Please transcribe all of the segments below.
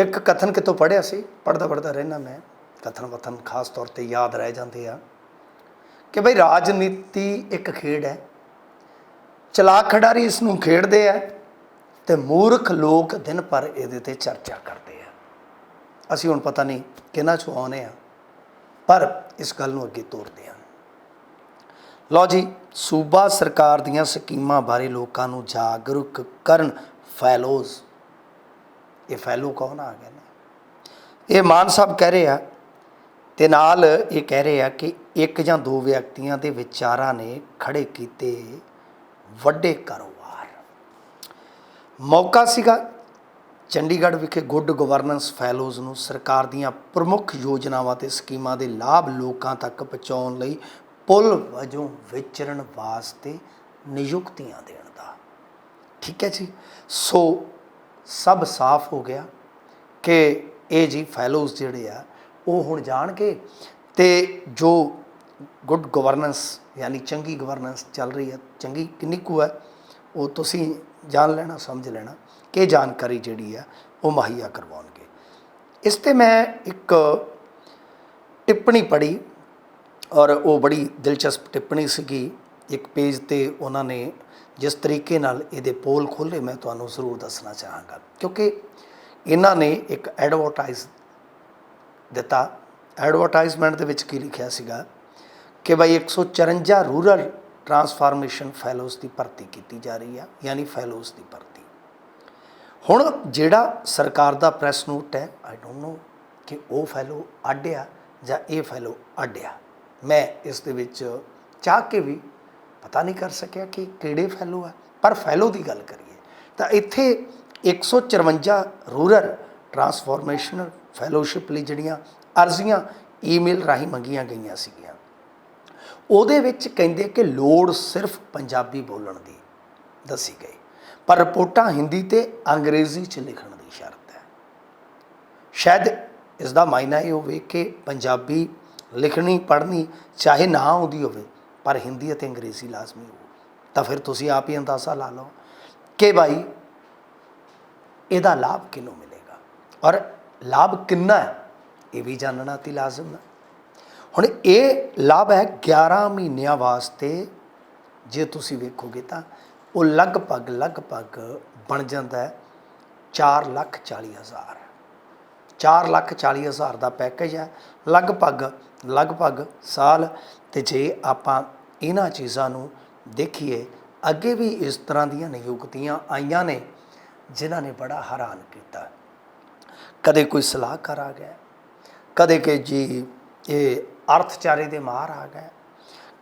ਇੱਕ ਕਥਨ ਕਿਤੋਂ ਪੜਿਆ ਸੀ? ਪੜਦਾ ਪੜਦਾ ਰਹਿਣਾ ਮੈਂ। ਕਥਨ ਵਥਨ ਖਾਸ ਤੌਰ ਤੇ ਯਾਦ ਰਹਿ ਜਾਂਦੇ ਆ। ਕਿ ਭਈ ਰਾਜਨੀਤੀ ਇੱਕ ਖੇਡ ਹੈ। ਚਲਾਕ ਖਿਡਾਰੀ ਇਸ ਨੂੰ ਖੇਡਦੇ ਆ ਤੇ ਮੂਰਖ ਲੋਕ ਦਿਨ ਪਰ ਇਹਦੇ ਤੇ ਚਰਚਾ ਕਰਦੇ ਆ। ਅਸੀਂ ਹੁਣ ਪਤਾ ਨਹੀਂ ਕਿਹਨਾਂ ਚੋਂ ਆਉਨੇ ਆ, ਪਰ ਇਸ ਗੱਲ ਨੂੰ ਅੱਗੇ ਤੋਰਦੇ ਹਾਂ ਲਓ ਜੀ, ਸੂਬਾ ਸਰਕਾਰ ਦੀਆਂ ਸਕੀਮਾਂ ਬਾਰੇ ਲੋਕਾਂ ਨੂੰ ਜਾਗਰੂਕ ਕਰਨ ਫੈਲੋਜ਼ ਇਹ ਫੈਲੋ ਕੌਣ ਆ ਗਏ ਨੇ? ਇਹ ਮਾਨ ਸਾਹਿਬ ਕਹਿ ਰਹੇ ਆ ਤੇ ਨਾਲ ਇਹ ਕਹਿ ਰਹੇ ਆ ਕਿ ਇੱਕ ਜਾਂ ਦੋ ਵਿਅਕਤੀਆਂ ਦੇ ਵਿਚਾਰਾਂ ਨੇ ਖੜੇ ਕੀਤੇ ਵੱਡੇ ਕਾਰੋਬਾਰ। ਮੌਕਾ ਸੀਗਾ ਚੰਡੀਗੜ੍ਹ ਵਿਖੇ ਗੁੱਡ ਗਵਰਨੈਂਸ ਫੈਲੋਜ਼ ਨੂੰ ਸਰਕਾਰ ਦੀਆਂ ਪ੍ਰਮੁੱਖ ਯੋਜਨਾਵਾਂ ਤੇ ਸਕੀਮਾਂ ਦੇ ਲਾਭ ਲੋਕਾਂ ਤੱਕ ਪਹੁੰਚਾਉਣ ਲਈ ਪੁਲ ਵਜੋਂ ਵਿਚਰਨ ਵਾਸਤੇ ਨਿਯੁਕਤੀਆਂ ਦੇਣ ਦਾ। ਠੀਕ ਹੈ ਜੀ? ਸੋ ਸਭ ਸਾਫ਼ ਹੋ ਗਿਆ ਕਿ ਇਹ ਜੀ ਫੈਲੋਜ਼ ਜਿਹੜੇ ਆ, ਉਹ ਹੁਣ ਜਾਣਗੇ ਤੇ ਜੋ ਗੁੱਡ ਗਵਰਨੈਂਸ ਯਾਨੀ ਚੰਗੀ ਗਵਰਨੈਂਸ ਚੱਲ ਰਹੀ ਹੈ, ਚੰਗੀ ਕਿੰਨੀ ਕੁ ਹੈ, ਉਹ ਤੁਸੀਂ ਜਾਣ ਲੈਣਾ, ਸਮਝ ਲੈਣਾ ਕਿ ਜਾਣਕਾਰੀ ਜਿਹੜੀ ਆ, ਉਹ ਮੁਹੱਈਆ ਕਰਵਾਉਣਗੇ। ਇਸ ਤੇ ਮੈਂ ਇੱਕ ਟਿੱਪਣੀ ਪੜ੍ਹੀ ਔਰ ਉਹ ਬੜੀ ਦਿਲਚਸਪ ਟਿੱਪਣੀ ਸੀਗੀ ਇੱਕ ਪੇਜ ਤੇ ਉਹਨਾਂ ਨੇ ਜਿਸ ਤਰੀਕੇ ਨਾਲ ਇਹਦੇ ਪੋਲ ਖੋਲੇ ਮੈਂ ਤੁਹਾਨੂੰ ਜ਼ਰੂਰ ਦੱਸਣਾ ਚਾਹਾਂਗਾ। ਕਿਉਂਕਿ ਇਹਨਾਂ ਨੇ ਇੱਕ ਐਡਵਰਟਾਈਜ਼ ਦਿੱਤਾ। ਐਡਵਰਟਾਈਜ਼ਮੈਂਟ ਦੇ ਵਿੱਚ ਕੀ ਲਿਖਿਆ ਸੀਗਾ ਕਿ ਭਾਈ 154 ਰੂਰਲ ਟਰਾਂਸਫਾਰਮੇਸ਼ਨ ਫੈਲੋਜ਼ ਦੀ ਭਰਤੀ ਕੀਤੀ ਜਾ ਰਹੀ ਆ, ਯਾਨੀ ਫੈਲੋਜ਼ ਦੀ ਭਰਤੀ। ਹੁਣ ਜਿਹੜਾ ਸਰਕਾਰ ਦਾ ਪ੍ਰੈਸ ਨੋਟ ਹੈ ਆਈ ਡੋਨਟ ਨੋ ਕਿ ਉਹ ਫੈਲੋ ਅੱਡਿਆ ਜਾਂ ਇਹ ਫੈਲੋ ਅੱਡਿਆ ਮੈਂ ਇਸ ਦੇ ਵਿੱਚ ਚਾਹ ਕੇ ਵੀ ਪਤਾ ਨਹੀਂ ਕਰ ਸਕਿਆ ਕਿ ਕਿਹੜੇ ਫੈਲੋ ਆ। ਪਰ ਫੈਲੋ ਦੀ ਗੱਲ ਕਰੀਏ ਤਾਂ ਇੱਥੇ 154 ਰੂਰਲ ਟਰਾਂਸਫਾਰਮੇਸ਼ਨਲ ਫੈਲੋਸ਼ਿਪ ਲਈ ਜਿਹੜੀਆਂ ਅਰਜ਼ੀਆਂ, ਈਮੇਲ ਰਾਹੀਂ ਮੰਗੀਆਂ ਗਈਆਂ ਸੀਗੀਆਂ। ਉਹਦੇ ਵਿੱਚ ਕਹਿੰਦੇ ਕਿ ਲੋੜ ਸਿਰਫ ਪੰਜਾਬੀ ਬੋਲਣ ਦੀ ਦੱਸੀ ਗਈ। ਪਰ ਰਿਪੋਰਟਾਂ ਹਿੰਦੀ ਤੇ ਅੰਗਰੇਜ਼ੀ 'ਚ ਲਿਖਣ ਦੀ ਸ਼ਰਤ ਹੈ। ਸ਼ਾਇਦ ਇਸ ਦਾ ਮਾਇਨਾ ਇਹ ਹੋਵੇ ਕਿ ਪੰਜਾਬੀ ਲਿਖਣੀ, ਪੜ੍ਹਨੀ ਚਾਹੇ ਨਾ ਆਉਂਦੀ ਹੋਵੇ ਪਰ ਹਿੰਦੀ ਅਤੇ ਅੰਗਰੇਜ਼ੀ ਲਾਜ਼ਮੀ ਹੋ ਤਾਂ ਫਿਰ ਤੁਸੀਂ ਆਪ ਹੀ ਅੰਦਾਜ਼ਾ ਲਾ ਲਓ ਕਿ ਭਾਈ ਇਹਦਾ ਲਾਭ ਕਿਹਨੂੰ ਮਿਲੇਗਾ? ਔਰ ਲਾਭ ਕਿੰਨਾ ਹੈ? ਇਹ ਵੀ ਜਾਣਨਾ ਤੇ ਲਾਜ਼ਮ ਹੈ। ਹੁਣ ਇਹ ਲਾਭ ਹੈ 11 ਮਹੀਨਿਆਂ ਵਾਸਤੇ। ਜੇ ਤੁਸੀਂ ਵੇਖੋਗੇ ਤਾਂ ਉਹ ਲਗਭਗ ਲਗਭਗ ਬਣ ਜਾਂਦਾ ਹੈ 4 ਲੱਖ 40 ਹਜ਼ਾਰ। 4 ਲੱਖ 40 ਹਜ਼ਾਰ ਦਾ ਪੈਕੇਜ ਹੈ। ਲਗਭਗ ਲਗਭਗ ਸਾਲ ਤੇ ਜੇ ਆਪਾਂ ਇਹਨਾਂ ਚੀਜ਼ਾਂ ਨੂੰ ਦੇਖੀਏ, ਅੱਗੇ ਵੀ ਇਸ ਤਰ੍ਹਾਂ ਦੀਆਂ ਨਿਯੁਕਤੀਆਂ ਆਈਆਂ ਨੇ, ਜਿਨ੍ਹਾਂ ਨੇ ਬੜਾ ਹੈਰਾਨ ਕੀਤਾ। ਕਦੇ ਕੋਈ ਸਲਾਹਕਾਰ ਆ ਗਿਆ, ਕਦੇ ਕਿ ਜੀ ਇਹ ਅਰਥਚਾਰੇ ਦੇ ਮਾਰ ਆ ਗਏ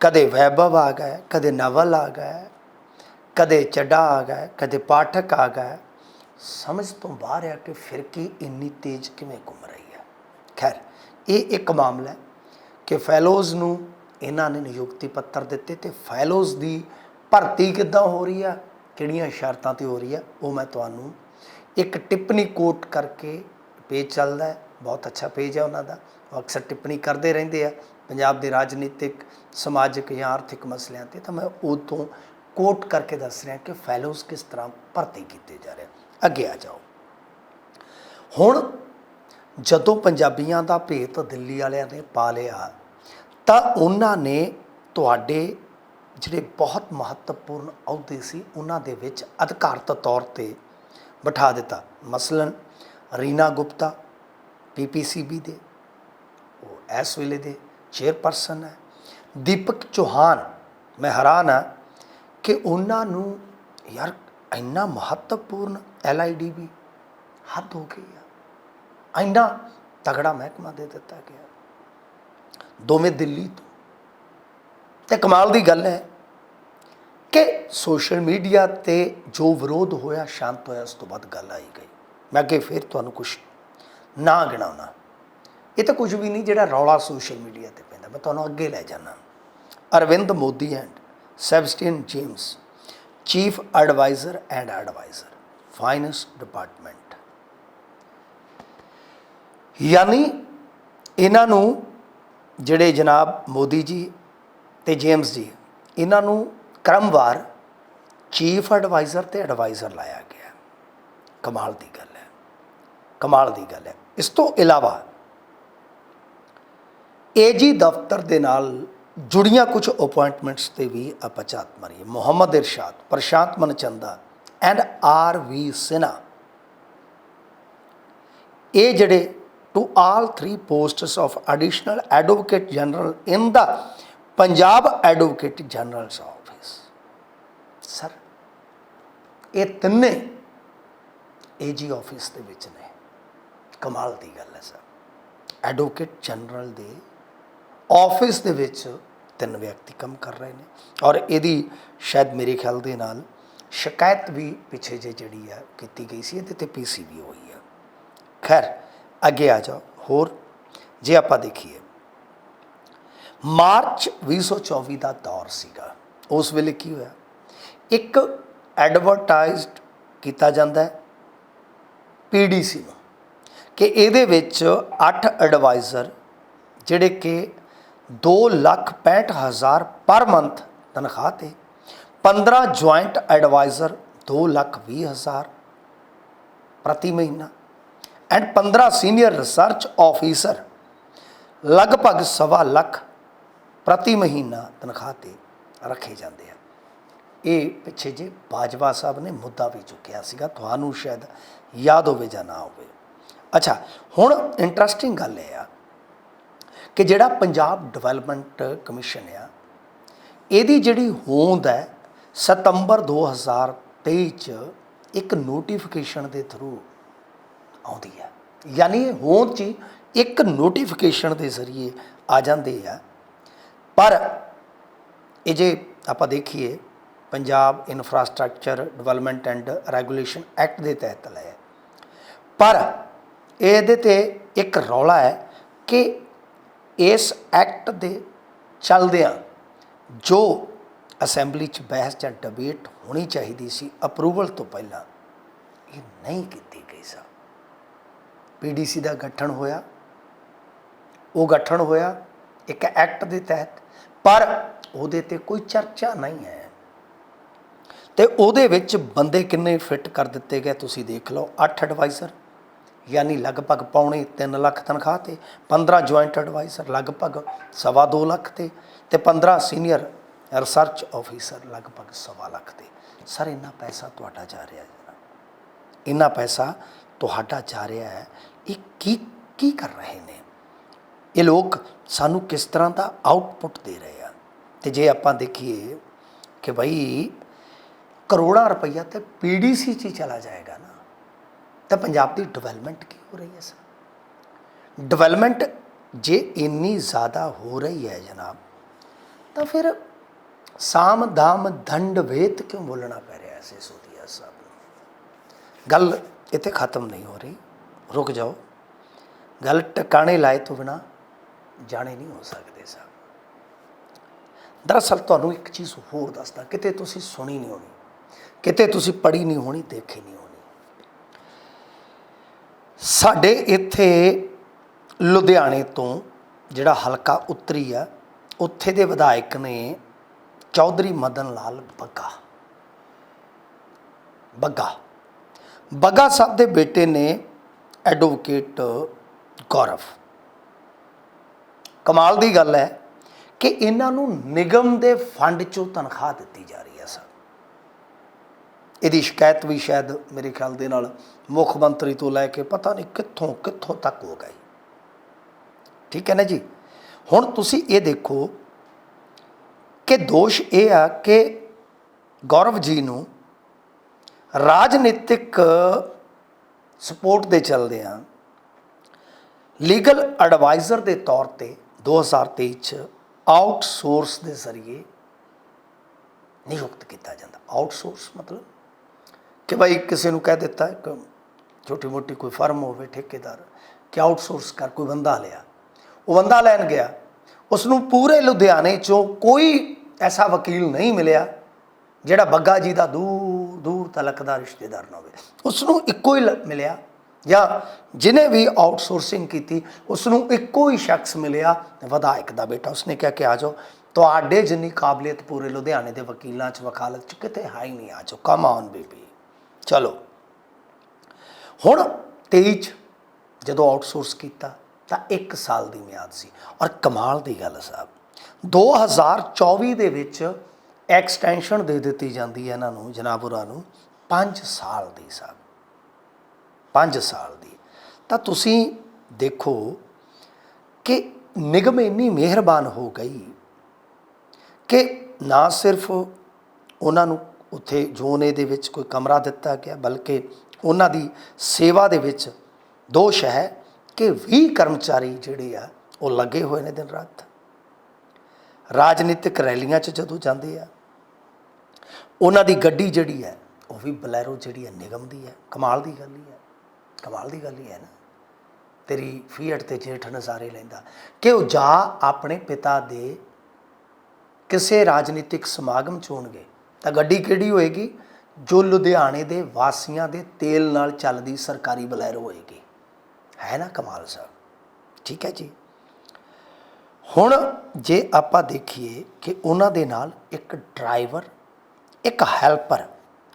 ਕਦੇ ਵੈਭਵ ਆ ਗਏ ਕਦੇ ਨਵਲ ਆ ਗਏ ਕਦੇ ਚੱਡਾ ਆ ਗਏ ਕਦੇ ਪਾਠਕ ਆ ਗਏ ਸਮਝ ਤੋਂ ਬਾਹਰ ਆ ਕਿ ਫਿਰਕੀ ਇੰਨੀ ਤੇਜ਼ ਕਿਵੇਂ ਘੁੰਮ ਰਹੀ ਹੈ? ਖੈਰ, ਇਹ ਇੱਕ ਮਾਮਲਾ ਹੈ ਕਿ ਫੈਲੋਜ਼ ਨੂੰ ਇਹਨਾਂ ਨੇ ਨਿਯੁਕਤੀ ਪੱਤਰ ਦਿੱਤੇ ਤੇ ਫੈਲੋਜ਼ ਦੀ ਭਰਤੀ ਕਿੱਦਾਂ ਹੋ ਰਹੀ ਆ? ਕਿਹੜੀਆਂ ਸ਼ਰਤਾਂ ਤੇ ਹੋ ਰਹੀ ਆ? ਉਹ ਮੈਂ ਤੁਹਾਨੂੰ ਇੱਕ ਟਿੱਪਣੀ ਕੋਟ ਕਰਕੇ ਪੇਜ ਚੱਲਦਾ ਹੈ। ਬਹੁਤ ਅੱਛਾ ਪੇਜ ਹੈ ਉਹਨਾਂ ਦਾ। ਉਹ ਅਕਸਰ ਟਿੱਪਣੀ ਕਰਦੇ ਰਹਿੰਦੇ ਆ। ਪੰਜਾਬ ਦੇ ਰਾਜਨੀਤਿਕ, ਸਮਾਜਿਕ ਜਾਂ ਆਰਥਿਕ ਮਸਲਿਆਂ ਤੇ। ਤਾਂ ਮੈਂ ਉਹ ਤੋਂ ਕੋਟ ਕਰਕੇ ਦੱਸ ਰਿਹਾ ਕਿ ਫੈਲੋਜ਼ ਕਿਸ ਤਰ੍ਹਾਂ ਭਰਤੀ ਕੀਤੇ ਜਾ ਰਹੇ ਅੱਗੇ ਆ ਜਾਓ। ਹੁਣ ਜਦੋਂ ਪੰਜਾਬੀਆਂ ਦਾ ਭੇਤ ਦਿੱਲੀ ਵਾਲਿਆਂ ਨੇ ਪਾ ਲਿਆ ਤਾਂ ਉਹਨਾਂ ਨੇ ਤੁਹਾਡੇ ਜਿਹੜੇ ਬਹੁਤ ਮਹੱਤਵਪੂਰਨ ਅਹੁਦੇ ਸੀ, ਉਹਨਾਂ ਦੇ ਵਿੱਚ ਅਧਿਕਾਰਤ ਤੌਰ ਤੇ ਬਿਠਾ ਦਿੱਤਾ। ਮਸਲਨ ਰੀਨਾ ਗੁਪਤਾ ਪੀਪੀਸੀਬੀ ਦੇ, ਉਹ ਇਸ ਵੇਲੇ ਦੇ ਚੇਅਰਪਰਸਨ ਹੈ। ਦੀਪਕ ਚੌਹਾਨ, ਮੈਂ ਹੈਰਾਨ ਹਾਂ ਕਿ ਉਹਨਾਂ ਨੂੰ ਯਾਰ ਇੰਨਾ ਮਹੱਤਵਪੂਰਨ ਐਲਆਈਡੀਬੀ ਹੱਦ ਹੋ ਗਈ ਆ। ਇੰਨਾ ਤਗੜਾ ਮਹਿਕਮਾ ਦੇ ਦਿੱਤਾ ਗਿਆ। ਦੋਵੇਂ ਦਿੱਲੀ ਤੋਂ। ਤੇ ਕਮਾਲ ਦੀ ਗੱਲ ਹੈ ਕਿ ਸੋਸ਼ਲ ਮੀਡੀਆ ਤੇ ਜੋ ਵਿਰੋਧ ਹੋਇਆ, ਸ਼ਾਂਤ ਹੋਇਆ, ਉਸ ਤੋਂ ਬਾਅਦ ਗੱਲ ਆਈ ਗਈ। ਮੈਂ ਅੱਗੇ ਫਿਰ ਤੁਹਾਨੂੰ ਕੁਝ ਨਾ ਗਿਣਾਉਣਾ। ਇਹ ਤਾਂ ਕੁਝ ਵੀ ਨਹੀਂ ਜਿਹੜਾ ਰੌਲਾ ਸੋਸ਼ਲ ਮੀਡੀਆ ਤੇ ਪੈਂਦਾ। ਮੈਂ ਤੁਹਾਨੂੰ ਅੱਗੇ ਲੈ ਜਾਣਾ Arvind Modi and Sebastian James, chief adviser and adviser, finance department. ਯਾਨੀ ਇਹਨਾਂ ਨੂੰ ਜਿਹੜੇ ਜਨਾਬ ਮੋਦੀ ਜੀ ਤੇ ਜੇਮਸ ਜੀ, ਇਹਨਾਂ ਨੂੰ ਕ੍ਰਮਵਾਰ ਚੀਫ ਐਡਵਾਈਜ਼ਰ ਤੇ ਐਡਵਾਈਜ਼ਰ ਲਾਇਆ ਗਿਆ ਕਮਾਲ ਦੀ ਗੱਲ ਹੈ। ਕਮਾਲ ਦੀ ਗੱਲ ਹੈ। ਇਸ ਤੋਂ ਇਲਾਵਾ ਏਜੀ ਦਫ਼ਤਰ ਦੇ ਨਾਲ ਜੁੜੀਆਂ ਕੁਝ ਅਪਾਇੰਟਮੈਂਟਸ ਤੇ ਵੀ ਆਪਾਂ ਝਾਤ ਮਾਰੀਏ। Mohammad Irshad, Prashant Manchanda and R V Sinha ਇਹ ਜਿਹੜੇ to all 3 posts of additional advocate general in the Punjab advocate generals office sir ਇਹ ਤਿੰਨੇ ਏਜੀ ਆਫਿਸ ਦੇ ਵਿੱਚ ਨੇ ਕਮਾਲ ਦੀ ਗੱਲ ਹੈ ਸਰ ਐਡਵੋਕੇਟ ਜਨਰਲ ਦੇ ਆਫਿਸ ਦੇ ਵਿੱਚ ਤਿੰਨ ਵਿਅਕਤੀ ਕੰਮ ਕਰ ਰਹੇ ਨੇ ਔਰ ਇਹਦੀ ਸ਼ਾਇਦ ਮੇਰੇ ਖਿਆਲ ਦੇ ਨਾਲ ਸ਼ਿਕਾਇਤ ਵੀ ਪਿੱਛੇ ਜੇ ਜਿਹੜੀ ਹੈ ਕੀਤੀ ਗਈ ਸੀ ਇਹਦੇ ਤੇ ਪੀਸੀ ਵੀ ਹੋਈ ਹੈ ਖੈਰ ਅੱਗੇ ਆ ਜਾਓ। ਹੋਰ, ਜੇ ਆਪਾਂ ਦੇਖੀਏ, ਮਾਰਚ 2024 ਦਾ ਦੌਰ ਸੀਗਾ। ਉਸ ਵੇਲੇ ਕੀ ਹੋਇਆ? ਇੱਕ ਐਡਵਰਟਾਈਜ਼ਡ ਕੀਤਾ ਜਾਂਦਾ ਹੈ ਪੀਡੀਸੀ ਨੂੰ ਕਿ ਇਹਦੇ ਵਿੱਚ 8 ਐਡਵਾਈਜ਼ਰ ਜਿਹੜੇ ਕਿ 2 ਲੱਖ 65 ਹਜ਼ਾਰ ਪਰ ਮੰਥ ਤਨਖਾਹ ਤੇ 15 ਜੁਆਇੰਟ ਐਡਵਾਈਜ਼ਰ 2 ਲੱਖ 20 ਹਜ਼ਾਰ ਪ੍ਰਤੀ ਮਹੀਨਾ। ਐਂਡ 15 ਸੀਨੀਅਰ ਰਿਸਰਚ ਆਫੀਸਰ, ਲਗਭਗ ਸਵਾ ਲੱਖ ਪ੍ਰਤੀ ਮਹੀਨਾ ਤਨਖਾਹ ਤੇ ਰੱਖੇ ਜਾਂਦੇ ਆ। ਇਹ ਪਿੱਛੇ ਜੇ ਬਾਜਵਾ ਸਾਹਿਬ ਨੇ ਮੁੱਦਾ ਵੀ ਚੁੱਕਿਆ ਸੀਗਾ, ਤੁਹਾਨੂੰ ਸ਼ਾਇਦ ਯਾਦ ਹੋਵੇ ਜਾਂ ਨਾ ਹੋਵੇ। ਅੱਛਾ, ਹੁਣ ਇੰਟਰਸਟਿੰਗ ਗੱਲ ਇਹ ਆ ਕਿ ਜਿਹੜਾ ਪੰਜਾਬ ਡਿਵੈਲਪਮੈਂਟ ਕਮਿਸ਼ਨ ਆ, ਇਹਦੀ ਜਿਹੜੀ ਹੋਂਦ ਹੈ, ਸਤੰਬਰ 2023 ਚ ਇੱਕ ਨੋਟੀਫਿਕੇਸ਼ਨ ਦੇ ਥਰੂ ਆਉਂਦੀ ਹੈ। ਯਾਨੀ ਹੋਂਦ ਚ ਹੀ ਇੱਕ ਨੋਟੀਫਿਕੇਸ਼ਨ ਦੇ ਜ਼ਰੀਏ ਆ ਜਾਂਦੇ ਆ ਪਰ ਇਹ ਜੇ ਆਪਾਂ ਦੇਖੀਏ, Punjab infrastructure development and regulation act ਦੇ ਤਹਿਤ ਲਿਆ ਪਰ ਇਹਦੇ ਤੇ ਇੱਕ ਰੌਲਾ ਹੈ ਕਿ ਇਸ ਐਕਟ ਦੇ ਚੱਲਦਿਆਂ ਜੋ ਅਸੈਂਬਲੀ 'ਚ ਬਹਿਸ ਜਾਂ ਡਿਬੇਟ ਹੋਣੀ ਚਾਹੀਦੀ ਸੀ ਅਪਰੂਵਲ ਤੋਂ ਪਹਿਲਾਂ ਇਹ ਨਹੀਂ ਕੀਤੀ ਗਈ ਸਾ। ਪੀਡੀਸੀ ਦਾ ਗਠਨ ਹੋਇਆ। ਉਹ ਗਠਨ ਹੋਇਆ ਇੱਕ ਐਕਟ ਦੇ ਤਹਿਤ, ਪਰ ਉਹਦੇ ਤੇ ਕੋਈ ਚਰਚਾ ਨਹੀਂ ਹੈ। ਤੇ ਉਹਦੇ ਵਿੱਚ ਬੰਦੇ ਕਿੰਨੇ ਫਿੱਟ ਕਰ ਦਿੱਤੇ ਗਏ ਤੁਸੀਂ ਦੇਖ ਲਓ। 8 ਐਡਵਾਈਜ਼ਰ ਯਾਨੀ ਲਗਭਗ ਪੌਣੇ 3 ਲੱਖ ਤਨਖਾਹ ਤੇ 15 ਜੁਆਇੰਟ ਐਡਵਾਈਜ਼ਰ ਲਗਭਗ ਸਵਾ ਦੋ ਲੱਖ ਤੇ ਤੇ 15 ਸੀਨੀਅਰ ਰਿਸਰਚ ਆਫੀਸਰ ਲਗਭਗ ਸਵਾ ਲੱਖ ਤੇ। ਸਰ ਇੰਨਾ ਪੈਸਾ ਤੁਹਾਡਾ ਜਾ ਰਿਹਾ ਹੈ। ਇੰਨਾ ਪੈਸਾ ਤੁਹਾਡਾ ਜਾ ਰਿਹਾ ਹੈ। ਇਹ ਕੀ ਕੀ ਕਰ ਰਹੇ ਨੇ? ਇਹ ਲੋਕ ਸਾਨੂੰ ਕਿਸ ਤਰ੍ਹਾਂ ਦਾ ਆਊਟਪੁੱਟ ਦੇ ਰਹੇ ਆ ਤੇ ਜੇ ਆਪਾਂ ਦੇਖੀਏ ਕਿ ਭਾਈ ਕਰੋੜਾਂ ਰੁਪਈਆ ਤੇ ਪੀਡੀਸੀ 'ਚ ਹੀ ਚਲਾ ਜਾਏਗਾ ਨਾ, ਤਾਂ ਪੰਜਾਬ ਦੀ ਡਿਵੈਲਪਮੈਂਟ ਕੀ ਹੋ ਰਹੀ ਹੈ ਸਰ? ਡਿਵੈਲਪਮੈਂਟ ਜੇ ਇੰਨੀ ਜ਼ਿਆਦਾ ਹੋ ਰਹੀ ਹੈ ਜਨਾਬ, ਤਾਂ ਫਿਰ ਸਾਮ ਦਾਮ ਦੰਡ ਵੇਤ ਕਿਉਂ ਬੋਲਣਾ ਪੈ ਰਿਹਾ ਹੈ ਸਿਸੋਦੀਆ ਸਾਹਿਬ ਨੂੰ? ਗੱਲ ਇੱਥੇ ਖਤਮ ਨਹੀਂ ਹੋ ਰਹੀ। ਰੁਕ ਜਾਓ। ਗੱਲ ਟਿਕਾਣੇ ਲਾਏ ਤੋਂ ਬਿਨਾ ਜਾਣੇ ਨਹੀਂ ਹੋ ਸਕਦੇ ਸਾਹਿਬ ਦਰਅਸਲ ਤੁਹਾਨੂੰ ਇੱਕ ਚੀਜ਼ ਹੋਰ ਦੱਸਦਾ, ਕਿਤੇ ਤੁਸੀਂ ਸੁਣੀ ਨਹੀਂ ਹੋਣੀ, ਕਿਤੇ ਤੁਸੀਂ ਪੜ੍ਹੀ ਨਹੀਂ ਹੋਣੀ, ਦੇਖੀ ਨਹੀਂ ਹੋਣੀ। ਸਾਡੇ ਇੱਥੇ ਲੁਧਿਆਣੇ ਤੋਂ ਜਿਹੜਾ ਹਲਕਾ ਉੱਤਰੀ ਆ, ਉੱਥੇ ਦੇ ਵਿਧਾਇਕ ਨੇ ਚੌਧਰੀ ਮਦਨ ਲਾਲ ਬੱਗਾ। ਬੱਗਾ। ਬੱਗਾ ਸਾਹਿਬ ਦੇ ਬੇਟੇ ਨੇ ਐਡਵੋਕੇਟ ਗੌਰਵ। ਕਮਾਲ ਦੀ ਗੱਲ ਹੈ ਕਿ ਇਹਨਾਂ ਨੂੰ ਨਿਗਮ ਦੇ ਫੰਡ ਚੋਂ ਤਨਖਾਹ ਦਿੱਤੀ ਜਾ ਰਹੀ ਹੈ, ਸਰ। ਇਹਦੀ ਸ਼ਿਕਾਇਤ ਵੀ ਸ਼ਾਇਦ ਮੇਰੇ ਖਿਆਲ ਦੇ ਨਾਲ ਮੁੱਖ ਮੰਤਰੀ ਤੋਂ ਲੈ ਕੇ ਪਤਾ ਨਹੀਂ ਕਿੱਥੋਂ ਕਿੱਥੋਂ ਤੱਕ ਹੋ ਗਈ। ਠੀਕ ਹੈ ਨਾ ਜੀ? ਹੁਣ ਤੁਸੀਂ ਇਹ ਦੇਖੋ ਕਿ ਦੋਸ਼ ਇਹ ਆ ਕਿ ਗੌਰਵ ਜੀ ਨੂੰ ਰਾਜਨੀਤਿਕ ਸਪੋਰਟ ਦੇ ਚੱਲਦੇ ਆ ਲੀਗਲ ਐਡਵਾਈਜ਼ਰ ਦੇ ਤੌਰ ਤੇ 2023 ਚ ਆਊਟਸੋਰਸ ਦੇ ਜ਼ਰੀਏ ਨਿਯੁਕਤ ਕੀਤਾ ਜਾਂਦਾ। ਆਊਟਸੋਰਸ ਮਤਲਬ ਕਿ ਭਾਈ ਕਿਸੇ ਨੂੰ ਕਹਿ ਦਿੱਤਾ ਇੱਕ ਛੋਟੀ ਮੋਟੀ ਕੋਈ ਫਰਮ ਹੋਵੇ, ਠੇਕੇਦਾਰ, ਕਿ ਆਊਟਸੋਰਸ ਕਰ, ਕੋਈ ਬੰਦਾ ਲਿਆ। ਉਹ ਬੰਦਾ ਲੈਣ ਗਿਆ। ਉਸ ਨੂੰ ਪੂਰੇ ਲੁਧਿਆਣੇ ਚੋਂ ਕੋਈ ਐਸਾ ਵਕੀਲ ਨਹੀਂ ਮਿਲਿਆ, ਜਿਹੜਾ ਬੱਗਾ ਜੀ ਦਾ ਦੂਰ ਦੂਰ ਤਲਕ ਦਾ ਰਿਸ਼ਤੇਦਾਰ ਨਾ ਹੋਵੇ। ਉਸ ਨੂੰ ਇੱਕੋ ਹੀ ਲ- ਮਿਲਿਆ ਜਾਂ ਜਿਨੇ ਵੀ ਆਊਟਸੋਰਸਿੰਗ ਕੀਤੀ ਉਸ ਨੂੰ ਇੱਕੋ ਹੀ ਸ਼ਖਸ ਮਿਲਿਆ ਵਿਧਾਇਕ ਦਾ ਬੇਟਾ। ਉਸਨੇ ਕਿਹਾ ਕਿ ਆ ਜਾਓ, ਤੁਹਾਡੇ ਜਿੰਨੀ ਕਾਬਲੀਅਤ ਪੂਰੇ ਲੁਧਿਆਣੇ ਦੇ ਵਕੀਲਾਂ 'ਚ, ਵਕਾਲਤ 'ਚ, ਕਿਤੇ ਹੈ ਹੀ ਨਹੀਂ, ਆ ਜਾਓ। ਕਮ ਔਨ ਬੇਬੀ ਚਲੋ। ਹੁਣ 23 'ਚ ਜਦੋਂ ਆਊਟਸੋਰਸ ਕੀਤਾ, ਤਾਂ 1 ਸਾਲ ਦੀ ਮਿਆਦ ਸੀ। ਔਰ ਕਮਾਲ ਦੀ ਗੱਲ ਸਾਹਿਬ 2024 ਦੇ ਵਿੱਚ ਐਕਸਟੈਂਸ਼ਨ ਦੇ ਦਿੱਤੀ ਜਾਂਦੀ ਹੈ ਇਹਨਾਂ ਨੂੰ, ਜਨਾਬੁਰਾਂ ਨੂੰ 5 ਸਾਲ ਦੀ ਸਾਹਿਬ 5 ਸਾਲ ਦੀ। ਤਾਂ ਤੁਸੀਂ ਦੇਖੋ ਕਿ ਨਿਗਮ ਇੰਨੀ ਮਿਹਰਬਾਨ ਹੋ ਗਈ ਕਿ ਨਾ ਸਿਰਫ ਉਹਨਾਂ ਨੂੰ ਉੱਥੇ ਜ਼ੋਨ ਦੇ ਵਿੱਚ ਕੋਈ ਕਮਰਾ ਦਿੱਤਾ ਗਿਆ, ਬਲਕਿ ਉਹਨਾਂ ਦੀ ਸੇਵਾ ਦੇ ਵਿੱਚ ਦੋਸ਼ ਹੈ ਕਿ 20 ਕਰਮਚਾਰੀ ਜਿਹੜੇ ਆ, ਉਹ ਲੱਗੇ ਹੋਏ ਨੇ ਦਿਨ ਰਾਤ। ਰਾਜਨੀਤਿਕ ਰੈਲੀਆਂ 'ਚ ਜਦੋਂ ਜਾਂਦੇ ਆ ਉਹਨਾਂ ਦੀ ਗੱਡੀ ਜਿਹੜੀ ਹੈ, ਉਹ ਵੀ ਬਲੈਰੋ ਜਿਹੜੀ ਹੈ, ਨਿਗਮ ਦੀ ਹੈ। ਕਮਾਲ ਦੀ ਗੱਲ ਹੀ ਹੈ। ਕਮਾਲ ਦੀ ਗੱਲ ਹੀ ਹੈ ਨਾ। ਤੇਰੀ ਫੀਟ ਤੇ ਜੇਠ ਨਜ਼ਾਰੇ ਲੈਂਦਾ। ਕਿ ਉਹ ਜਾ ਆਪਣੇ ਪਿਤਾ ਦੇ ਕਿਸੇ ਰਾਜਨੀਤਿਕ ਸਮਾਗਮ ਚ ਹੋਣਗੇ। ਤਾਂ ਗੱਡੀ ਕਿਹੜੀ ਹੋਏਗੀ? ਜੋ ਲੁਧਿਆਣੇ ਦੇ ਵਾਸੀਆਂ ਦੇ ਤੇਲ ਨਾਲ ਚੱਲਦੀ ਸਰਕਾਰੀ ਬਲੈਰੋ ਹੋਏਗੀ। ਹੈ ਨਾ ਕਮਾਲ ਸਾਹਿਬ? ਠੀਕ ਹੈ ਜੀ। ਹੁਣ ਜੇ ਆਪਾਂ ਦੇਖੀਏ ਕਿ ਉਹਨਾਂ ਦੇ ਨਾਲ ਇੱਕ ਡਰਾਈਵਰ ਇੱਕ ਹੈਲਪਰ,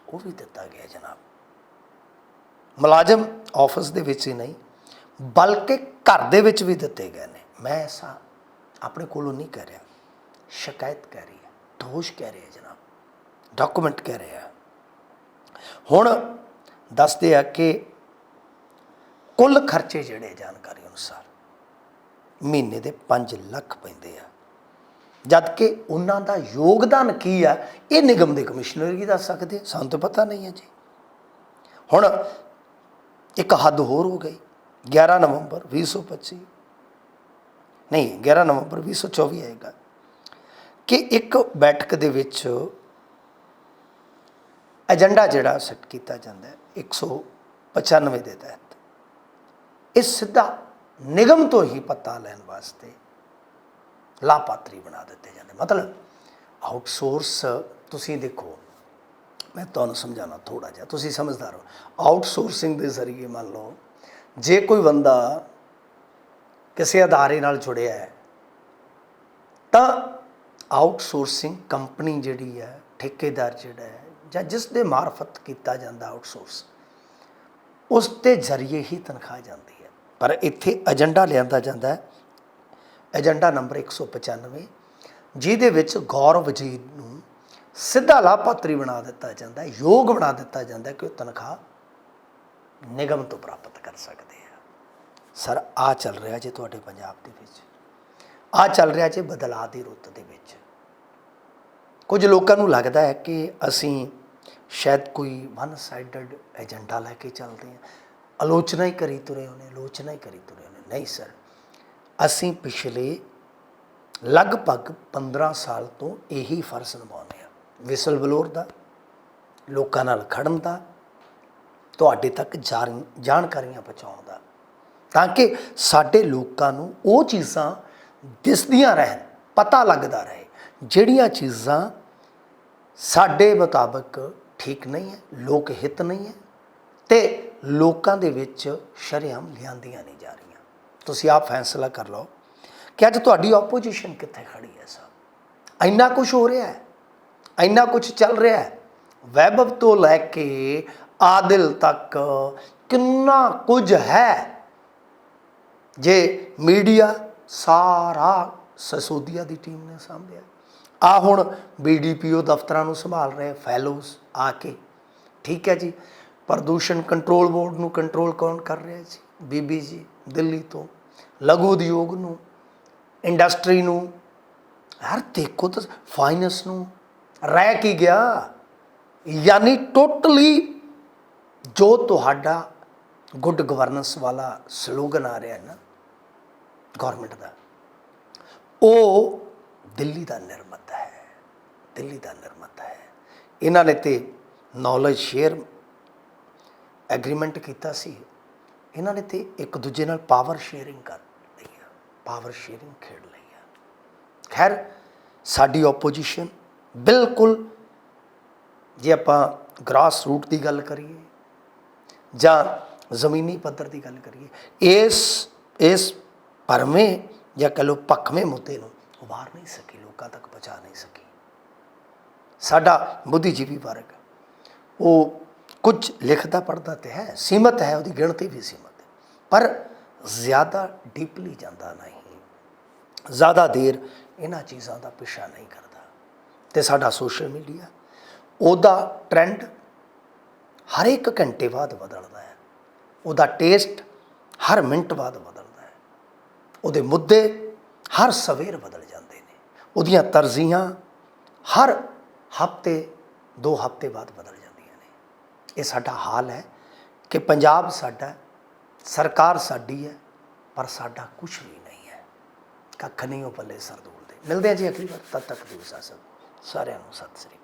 ਉਹ ਵੀ ਦਿੱਤਾ ਗਿਆ ਜਨਾਬ। ਮੁਲਾਜ਼ਮ ਆਫਿਸ ਦੇ ਵਿੱਚ ਹੀ ਨਹੀਂ, ਬਲਕਿ ਘਰ ਦੇ ਵਿੱਚ ਵੀ ਦਿੱਤੇ ਗਏ ਨੇ। ਮੈਂ ਐਸਾ ਆਪਣੇ ਕੋਲੋਂ ਨਹੀਂ ਕਹਿ ਰਿਹਾ। ਸ਼ਿਕਾਇਤ ਕਹਿ ਰਹੀ ਹੈ, ਦੋਸ਼ ਕਹਿ ਰਿਹਾ ਜਨਾਬ ਡਾਕੂਮੈਂਟ ਕਹਿ ਰਿਹਾ। ਹੁਣ ਦੱਸਦੇ ਆ ਕਿ ਕੁੱਲ ਖਰਚੇ ਜਿਹੜੇ ਜਾਣਕਾਰੀ ਅਨੁਸਾਰ, ਮਹੀਨੇ ਦੇ 5 ਲੱਖ ਪੈਂਦੇ ਆ। ਜਦ ਕਿ ਉਹਨਾਂ ਦਾ ਯੋਗਦਾਨ ਕੀ ਆ, ਇਹ ਨਿਗਮ ਦੇ ਕਮਿਸ਼ਨਰ ਹੀ ਦੱਸ ਸਕਦੇ ਸਾਨੂੰ ਤਾਂ ਪਤਾ ਨਹੀਂ ਹੈ ਜੀ। ਹੁਣ ਇੱਕ ਹੱਦ ਹੋਰ ਹੋ ਗਈ 11 ਨਵੰਬਰ 2025 ਨਹੀਂ 11 ਨਵੰਬਰ 2024 ਆਏਗਾ ਕਿ ਇੱਕ ਬੈਠਕ ਦੇ ਵਿੱਚ ਏਜੰਡਾ ਜਿਹੜਾ ਸੈੱਟ ਕੀਤਾ ਜਾਂਦਾ ਹੈ 195 ਦੇ ਤਹਿਤ। ਇਹ ਸਿੱਧਾ ਨਿਗਮ ਤੋਂ ਹੀ ਪਤਾ ਲੈਣ ਵਾਸਤੇ ਲਾਪਾਤਰੀ ਬਣਾ ਦਿੱਤੇ ਜਾਂਦੇ। ਮਤਲਬ ਆਊਟਸੋਰਸ ਤੁਸੀਂ ਦੇਖੋ, ਮੈਂ ਤੁਹਾਨੂੰ ਸਮਝਾਣਾ ਥੋੜਾ ਜਿਹਾ, ਤੁਸੀਂ ਸਮਝਦਾਰ ਹੋ। ਆਊਟਸੋਰਸਿੰਗ ਦੇ ਜ਼ਰੀਏ ਮੰਨ ਲਓ, ਜੇ ਕੋਈ ਬੰਦਾ ਕਿਸੇ ਅਦਾਰੇ ਨਾਲ ਜੁੜਿਆ ਹੈ, ਤਾਂ ਆਊਟਸੋਰਸਿੰਗ ਕੰਪਨੀ ਜਿਹੜੀ ਹੈ, ਠੇਕੇਦਾਰ ਜਿਹੜਾ ਹੈ, ਜਾਂ ਜਿਸ ਦੇ ਮਾਰਫਤ ਕੀਤਾ ਜਾਂਦਾ ਆਊਟਸੋਰਸ ਉਸ ਦੇ ਜ਼ਰੀਏ ਹੀ ਤਨਖਾਹ ਜਾਂਦੀ ਹੈ। ਪਰ ਇੱਥੇ ਏਜੰਡਾ ਲਿਆਂਦਾ ਜਾਂਦਾ ਹੈ ਏਜੰਡਾ ਨੰਬਰ 195 ਜਿਹਦੇ ਵਿੱਚ ਗੌਰਵ ਜੀ ਨੂੰ ਸਿੱਧਾ ਲਾਭਪਾਤਰੀ ਬਣਾ ਦਿੱਤਾ ਜਾਂਦਾ ਹੈ, ਯੋਗ ਬਣਾ ਦਿੱਤਾ ਜਾਂਦਾ ਕਿ ਉਹ ਤਨਖਾਹ ਨਿਗਮ ਤੋਂ ਪ੍ਰਾਪਤ ਕਰ ਸਕਦੇ ਆ। ਸਰ, ਆ ਚੱਲ ਰਿਹਾ ਜੇ ਤੁਹਾਡੇ ਪੰਜਾਬ ਦੇ ਵਿੱਚ। ਆ ਚੱਲ ਰਿਹਾ ਜੇ ਬਦਲਾਅ ਦੀ ਰੁੱਤ ਦੇ ਵਿੱਚ। ਕੁਝ ਲੋਕਾਂ ਨੂੰ ਲੱਗਦਾ ਹੈ ਕਿ ਅਸੀਂ ਸ਼ਾਇਦ ਕੋਈ ਵਨ ਸਾਈਡਡ ਏਜੰਡਾ ਲੈ ਕੇ ਚੱਲਦੇ ਹਾਂ। ਆਲੋਚਨਾ ਹੀ ਕਰੀ ਤੁਰੇ ਹੋਣੇ, ਆਲੋਚਨਾ ਹੀ ਕਰੀ ਤੁਰੇ ਹੋਣੇ। ਨਹੀਂ, ਸਰ ਅਸੀਂ ਪਿਛਲੇ ਲਗਭਗ 15 ਸਾਲ ਤੋਂ ਇਹੀ ਫਰਜ਼ ਨਿਭਾਉਂਦੇ ਹਾਂ। ਵਿਸਲ ਬਲੋਰ ਦਾ, ਲੋਕਾਂ ਨਾਲ ਖੜਨ ਦਾ, ਤੁਹਾਡੇ ਤੱਕ ਜਾਣ- ਜਾਣਕਾਰੀਆਂ ਪਹੁੰਚਾਉਣ ਦਾ, ਤਾਂ ਕਿ ਸਾਡੇ ਲੋਕਾਂ ਨੂੰ ਉਹ ਚੀਜ਼ਾਂ ਦਿਸਦੀਆਂ ਰਹਿਣ, ਪਤਾ ਲੱਗਦਾ ਰਹੇ, ਜਿਹੜੀਆਂ ਚੀਜ਼ਾਂ ਸਾਡੇ ਮੁਤਾਬਕ ਠੀਕ ਨਹੀਂ ਹੈ, ਲੋਕ ਹਿੱਤ ਨਹੀਂ ਹੈ ਤੇ ਲੋਕਾਂ ਦੇ ਵਿੱਚ ਸ਼ਰੇਆਮ ਲਿਆਂਦੀਆਂ ਨਹੀਂ ਜਾ ਰਹੀਆਂ। ਤੁਸੀਂ ਆਪ ਫੈਸਲਾ ਕਰ ਲਓ ਕਿ ਅੱਜ ਤੁਹਾਡੀ ਆਪੋਜੀਸ਼ਨ ਕਿੱਥੇ ਖੜੀ ਹੈ ਸਾਹਿਬ ਇੰਨਾ ਕੁਝ ਹੋ ਰਿਹਾ ਹੈ, ਇੰਨਾ ਕੁਝ ਚੱਲ ਰਿਹਾ ਹੈ। ਵੈਭਵ ਤੋਂ ਲੈ ਕੇ ਆਦਿਲ ਤੱਕ ਕਿੰਨਾ ਕੁਝ ਹੈ? ਜੇ ਮੀਡੀਆ ਸਾਰਾ ਸਸੋਦੀਆ ਦੀ ਟੀਮ ਨੇ ਸਾਂਭਿਆ। ਆ ਹੁਣ ਬੀਡੀਪੀਓ ਦਫ਼ਤਰਾਂ ਨੂੰ ਸੰਭਾਲ ਰਹੇ ਫੈਲੋਜ਼ ਆ ਕੇ। ਠੀਕ ਹੈ ਜੀ, ਪ੍ਰਦੂਸ਼ਣ ਕੰਟਰੋਲ ਬੋਰਡ ਨੂੰ ਕੰਟਰੋਲ ਕੌਣ ਕਰ ਰਿਹਾ ਜੀ? ਬੀਬੀ ਜੀ ਦਿੱਲੀ ਤੋਂ, ਲਘੂ ਉਦਯੋਗ ਨੂੰ, ਇੰਡਸਟਰੀ ਨੂੰ ਹਰ ਦੇਖੋ ਤਾਂ ਫਾਈਨੈਂਸ ਨੂੰ, ਰਹਿ ਕੀ ਗਿਆ? ਯਾਨੀ ਟੋਟਲੀ ਜੋ ਤੁਹਾਡਾ ਗੁੱਡ ਗਵਰਨੈਂਸ ਵਾਲਾ ਸਲੋਗਨ ਆ ਰਿਹਾ ਹੈ ਨਾ ਗਵਰਨਮੈਂਟ ਦਾ, ਉਹ ਦਿੱਲੀ ਦਾ ਨਿਰਮਤ ਹੈ, ਦਿੱਲੀ ਦਾ ਨਿਰਮਤ ਹੈ। ਇਹਨਾਂ ਨੇ ਤੇ ਨੌਲੇਜ ਸ਼ੇਅਰ ਐਗਰੀਮੈਂਟ ਕੀਤਾ ਸੀ। ਇਹਨਾਂ ਨੇ ਤੇ ਇੱਕ ਦੂਜੇ ਨਾਲ ਪਾਵਰ ਸ਼ੇਅਰਿੰਗ ਕਰ ਲਈ ਆ ਪਾਵਰ ਸ਼ੇਅਰਿੰਗ ਖੇਡ ਲਈ ਆ। ਖੈਰ, ਸਾਡੀ ਆਪੋਜੀਸ਼ਨ ਬਿਲਕੁਲ ਜੇ ਆਪਾਂ ਗ੍ਰਾਸ ਰੂਟ ਦੀ ਗੱਲ ਕਰੀਏ ਜਾਂ ਜ਼ਮੀਨੀ ਪੱਧਰ ਦੀ ਗੱਲ ਕਰੀਏ, ਇਸ ਇਸ ਭਰਵੇਂ ਜਾਂ ਕਹ ਲਓ ਪੱਖਵੇਂ ਮੁੱਦੇ ਨੂੰ ਉਭਾਰ ਨਹੀਂ ਸਕੀ, ਲੋਕਾਂ ਤੱਕ ਪਹੁੰਚਾ ਨਹੀਂ ਸਕੀ। ਸਾਡਾ ਬੁੱਧੀਜੀਵੀ ਵਰਗ, ਉਹ ਕੁਝ ਲਿਖਦਾ ਪੜਦਾ ਤੇ ਹੈ, ਸੀਮਤ ਹੈ, ਉਹਦੀ ਗਿਣਤੀ ਵੀ ਸੀਮਤ ਹੈ। ਪਰ ਜ਼ਿਆਦਾ ਡੀਪਲੀ ਜਾਂਦਾ ਨਹੀਂ। ਜ਼ਿਆਦਾ ਦੇਰ ਇਹਨਾਂ ਚੀਜ਼ਾਂ ਦਾ ਪਿੱਛਾ ਨਹੀਂ ਕਰਦਾ। ਤੇ ਸਾਡਾ ਸੋਸ਼ਲ ਮੀਡੀਆ ਉਹਦਾ ਟ੍ਰੈਂਡ ਹਰ ਇੱਕ ਘੰਟੇ ਬਾਅਦ ਬਦਲਦਾ ਹੈ। ਉਹਦਾ ਟੇਸਟ ਹਰ ਮਿੰਟ ਬਾਅਦ ਬਦਲਦਾ ਹੈ। ਉਹਦੇ ਮੁੱਦੇ ਹਰ ਸਵੇਰ ਬਦਲ ਜਾਂਦੇ ਨੇ। ਉਹਦੀਆਂ ਤਰਜੀਹਾਂ ਹਰ ਹਫ਼ਤੇ, ਦੋ ਹਫ਼ਤੇ ਬਾਅਦ ਬਦਲ ਜਾਂਦੀਆਂ ਇਹ ਸਾਡਾ ਹਾਲ ਹੈ ਕਿ ਪੰਜਾਬ ਸਾਡਾ ਸਰਕਾਰ ਸਾਡੀ ਹੈ, ਪਰ ਸਾਡਾ ਕੁਝ ਵੀ ਨਹੀਂ ਹੈ। ਕੱਖ ਨਹੀਂ ਉਹ ਪੱਲੇ ਸਰਦੂਲ ਦੇ ਮਿਲਦੇ ਹਾਂ ਜੀ ਅਗਲੀ ਵਾਰ। ਤਦ ਤੱਕ ਦੀ ਇਜਾਜ਼ਤ ਸਾਰਿਆਂ ਨੂੰ ਸਤਿ ਸ੍ਰੀ ਅਕਾਲ।